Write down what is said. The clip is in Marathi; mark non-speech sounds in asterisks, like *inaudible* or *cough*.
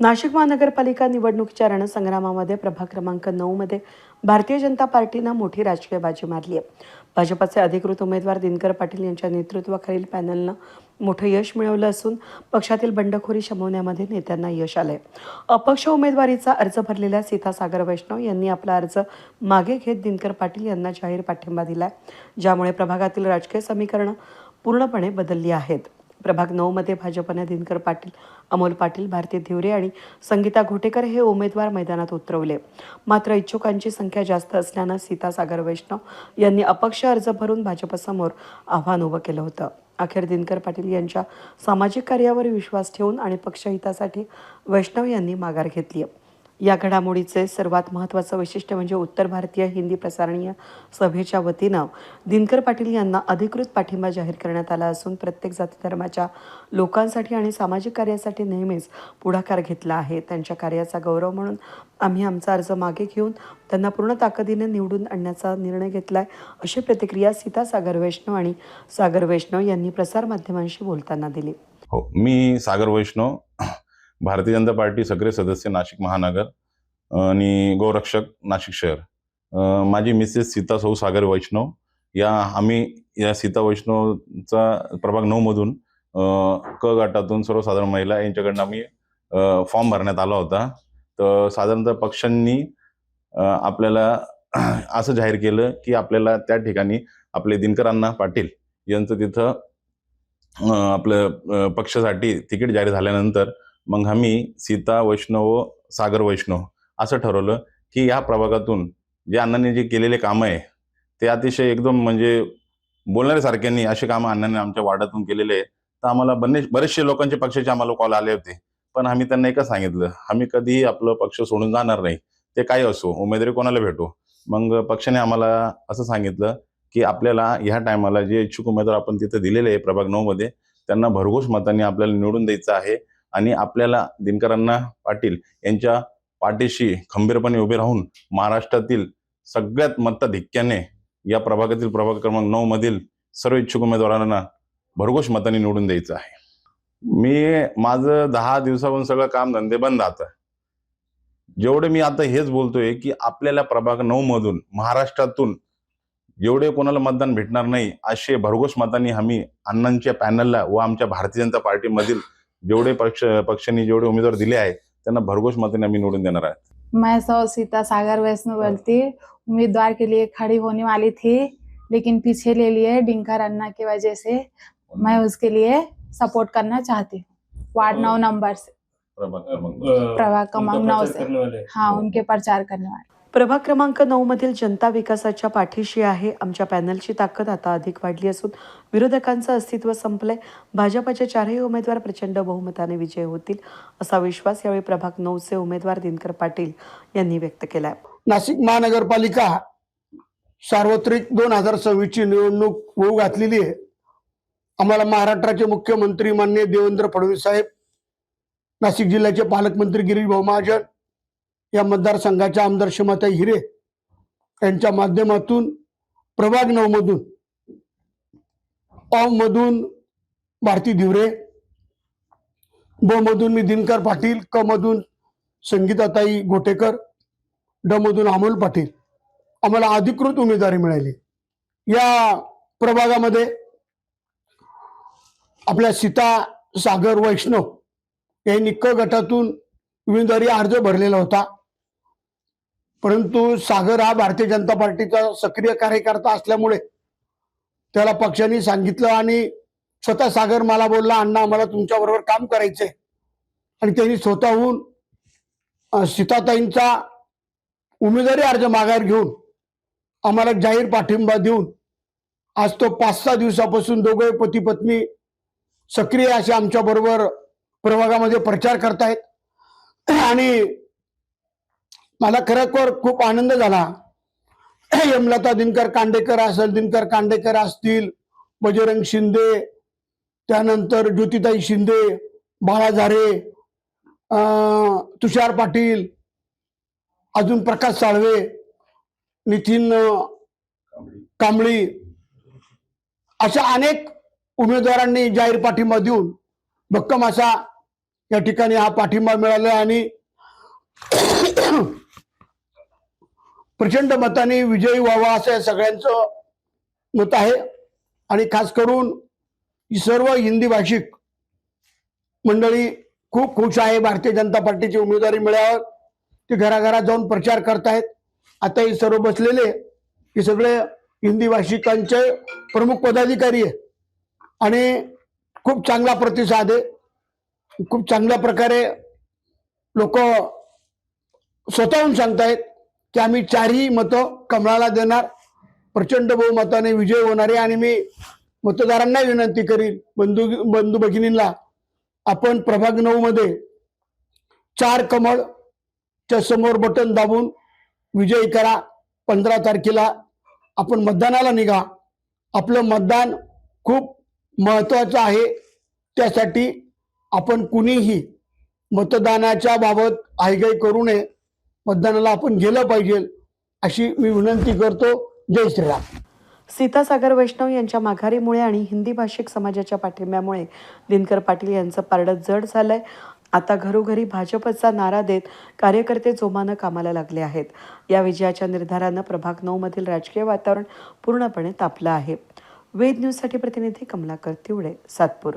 नाशिक महानगरपालिका निवडणुकीच्या रणसंग्रामामध्ये प्रभाग क्रमांक नऊमध्ये भारतीय जनता पार्टीनं मोठी राजकीय बाजी मारली आहे. भाजपचे अधिकृत उमेदवार दिनकर पाटील यांच्या नेतृत्वाखालील पॅनलनं मोठं यश मिळवलं असून पक्षातील बंडखोरी शमवण्यामध्ये नेत्यांना यश आलंय. अपक्ष उमेदवारीचा अर्ज भरलेल्या सीता सागर वैष्णव यांनी आपला अर्ज मागे घेत दिनकर पाटील यांना जाहीर पाठिंबा दिलाय ज्यामुळे प्रभागातील राजकीय समीकरणं पूर्णपणे बदलली आहेत. प्रभाग नऊमध्ये भाजपने दिनकर पाटील अमोल पाटील भारती धिवरे आणि संगीता घोटेकर हे उमेदवार मैदानात उतरवले. मात्र इच्छुकांची संख्या जास्त असल्यानं सीता सागर वैष्णव यांनी अपक्ष अर्ज भरून भाजपसमोर आव्हान उभं केलं होतं. अखेर दिनकर पाटील यांच्या सामाजिक कार्यावर विश्वास ठेवून आणि पक्षहितासाठी वैष्णव यांनी माघार घेतली आहे या घडामोडीचे सर्वात महत्त्वाचं वैशिष्ट्य म्हणजे उत्तर भारतीय हिंदी प्रसारणीय सभेच्या वतीनं दिनकर पाटील यांना अधिकृत पाठिंबा जाहीर करण्यात आला असून प्रत्येक जाती धर्माच्या लोकांसाठी आणि सामाजिक कार्यासाठी नेहमीच पुढाकार घेतला आहे. त्यांच्या कार्याचा गौरव म्हणून आम्ही आमचा अर्ज मागे घेऊन त्यांना पूर्ण ताकदीने निवडून आणण्याचा निर्णय घेतलाय अशी प्रतिक्रिया सीता सागर वैष्णव आणि सागर वैष्णव यांनी प्रसारमाध्यमांशी बोलताना दिली. हो मी सागर वैष्णव भारतीय जनता पार्टी सक्रिय सदस्य नाशिक महानगर आणि गोरक्षक नाशिक शहर. माझी मिसेस सीता सौ सागर वैष्णव या आम्ही या सीता वैष्णवचा प्रभाग नऊमधून क गटातून सर्वसाधारण महिला यांच्याकडनं आम्ही फॉर्म भरण्यात आला होता. तर साधारणतः पक्षांनी आपल्याला *clears throat* असं जाहीर केलं की आपल्याला त्या ठिकाणी आपले दिनकरांना पाटील यांचं तिथं आपलं पक्षासाठी तिकीट जाहीर झाल्यानंतर मग आम्ही सीता वैष्णव सागर वैष्णव असं ठरवलं की या प्रभागातून जे अण्णांनी जे केलेले कामं आहे ते अतिशय एकदम म्हणजे बोलणाऱ्यासारख्यांनी असे कामं अण्णांनी आमच्या वार्डातून केलेले आहे तर आम्हाला बने बरेचसे लोकांचे पक्षाचे आम्हाला कॉल आले होते. पण आम्ही त्यांना एकच सांगितलं आम्ही कधीही आपलं पक्ष सोडून जाणार नाही. ते काही असो उमेदवारी कोणाला भेटो? मग पक्षाने आम्हाला असं सांगितलं की आपल्याला ह्या टायमाला जे इच्छुक उमेदवार आपण तिथे दिलेले आहे प्रभाग नऊ मध्ये त्यांना भरघोस मतांनी आपल्याला निवडून द्यायचं आहे. आणि आपल्याला दिनकरांना पाटील यांच्या पाठीशी खंबीरपणे उभे राहून महाराष्ट्रातील सगळ्यात मताधिक्याने या प्रभागातील प्रभाग क्रमांक नऊ मधील सर्व इच्छुक उमेदवारांना भरघोष मतांनी निवडून द्यायचं आहे. मी माझं दहा दिवसाहून सगळं काम धंदे बंद आता. जेवढे मी आता हेच बोलतोय की आपल्याला प्रभाग नऊ मधून महाराष्ट्रातून जेवढे कोणाला मतदान भेटणार नाही असे भरघोष मतांनी आम्ही अण्णांच्या पॅनलला व आमच्या भारतीय जनता पार्टीमधील जेवढे पक्ष पक्षांनी जेवढे उमेदवार दिले आहेत त्यांना भरघोस मतांनी आम्ही निवडून देणार आहे मैं सौ सीता सागर वैष्णव बोलती उम्मीदवार के लिए खड़ी होने वाली थी लेकिन पीछे ले लिए डिंका रन्ना की वजह से। मैं उसके लिए सपोर्ट करना चाहती हूँ। वार्ड नौ नंबर से। प्रभाग क्रमांक प्रभाग नौ से। हाँ। उनके प्रचार करने वाले। प्रभाग क्रमांक नऊ मधील जनता विकासाच्या पाठीशी आहे. आमच्या पॅनलची ताकद आता अधिक वाढली असून विरोधकांचं अस्तित्व संपलंय. भाजपाचे चारही उमेदवार प्रचंड बहुमताने विजय होतील असा विश्वास यावेळी प्रभाग नऊचे उमेदवार दिनकर पाटील यांनी व्यक्त केलाय. नाशिक महानगरपालिका सार्वत्रिक दोन हजार सव्वीसची निवडणूक होऊ घातलेली आहे. आम्हाला महाराष्ट्राचे मुख्यमंत्री माननीय देवेंद्र फडणवीस साहेब नाशिक जिल्ह्याचे पालकमंत्री गिरीश भाऊ महाजन या मतदारसंघाच्या आमदार शिमाताई हिरे यांच्या माध्यमातून प्रभाग नऊमधून मधून मधून भारती दिवरे ब मधून मी दिनकर पाटील क मधून संगीताताई गोटेकर ड मधून अमोल पाटील. आम्हाला अधिकृत उमेदवारी मिळाली. या प्रभागामध्ये आपल्या सीता सागर वैष्णव यांनी क गटातून उमेदवारी अर्ज भरलेला होता. परंतु सागर हा भारतीय जनता पार्टीचा सक्रिय कार्यकर्ता असल्यामुळे त्याला पक्षाने सांगितलं आणि स्वतः सागर मला बोलला अण्णा आम्हाला तुमच्याबरोबर काम करायचंय. आणि त्यांनी स्वतःहून सीताताईंचा उमेदवारी अर्ज माघार घेऊन आम्हाला जाहीर पाठिंबा देऊन आज तो पाच सहा दिवसापासून दोघे पती पत्नी सक्रिय असे आमच्याबरोबर प्रभागामध्ये प्रचार करतायत. आणि मला खरोखर खूप आनंद झाला. यमलता दिनकर कांडेकर असेल दिनकर कांडेकर असतील बजरंग शिंदे त्यानंतर ज्योतिताई शिंदे बाळा झारे तुषार पाटील अजून प्रकाश साळवे नितीन कांबळी अशा अनेक उमेदवारांनी जाहीर पाठिंबा देऊन भक्कम असा या ठिकाणी हा पाठिंबा मिळाला आणि प्रचंड मताने विजयी व्हावा असं या सगळ्यांचं मत आहे. आणि खास करून ही सर्व हिंदी भाषिक मंडळी खूप खुश आहे. भारतीय जनता पार्टीची उमेदवारी मिळाल्यावर ते घराघरात जाऊन प्रचार करतायत. आता हे सर्व बसलेले हे सगळे हिंदी भाषिकांचे प्रमुख पदाधिकारी आहे आणि खूप चांगला प्रतिसाद आहे. खूप चांगल्या प्रकारे लोक स्वतःहून सांगतायत. की आम्ही चारही मतं कमळाला देणार. प्रचंड बहुमताने विजय होणारे आणि मी मतदारांना विनंती करीन बंधू बंधू भगिनींना आपण प्रभाग नऊ मध्ये चार कमळच्या समोर बटन दाबून विजयी करा. पंधरा तारखेला आपण मतदानाला निघा. आपलं मतदान खूप महत्वाचं आहे. त्यासाठी आपण कुणीही मतदानाच्या बाबत हायगाई करू नये. मतदानाला आपण गेलं पाहिजे अशी मी विनंती करतो. जय श्रीराम. सीतासागर वैष्णव यांच्या माघारीमुळे आणि हिंदी भाषिक समाजाच्या पाठिंब्यामुळे दिनकर पाटील यांचं पारडं जड झालंय. आता घरोघरी भाजपचा नारा देत कार्यकर्ते जोमानं कामाला लागले आहेत. या विजयाच्या निर्धारानं प्रभाग नऊ मधील राजकीय वातावरण पूर्णपणे तापलं आहे. वेद न्यूजसाठी प्रतिनिधी कमलाकर तिवडे सातपूर.